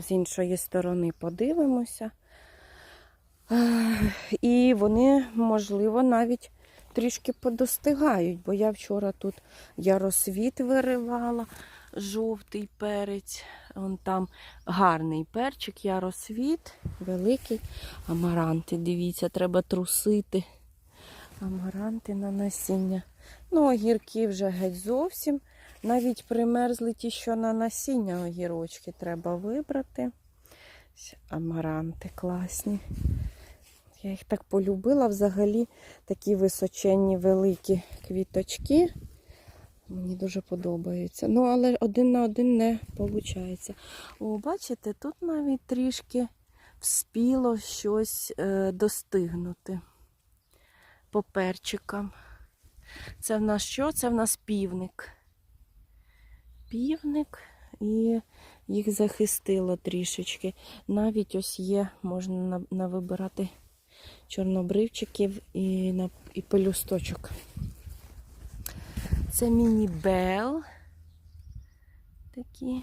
з іншої сторони подивимося. І вони, можливо, навіть трішки подостигають, бо я вчора тут яросвіт виривала, жовтий перець. Вон там гарний перчик, яросвіт, великий. Амаранти, дивіться, треба трусити. Амаранти на насіння. Ну, огірки вже геть зовсім. Навіть примерзли ті, що на насіння огірочки треба вибрати. Амаранти класні. Я їх так полюбила. Взагалі такі височенні великі квіточки. Мені дуже подобаються. Ну, але один на один не виходить. О, бачите, тут навіть трішки вспіло щось е, достигнути по перчикам. Це в нас що? Це в нас півник. Півник і їх захистило трішечки. Навіть ось є, можна навибирати чорнобривчиків і, на, і пелюсточок. Це міні-бел. Такі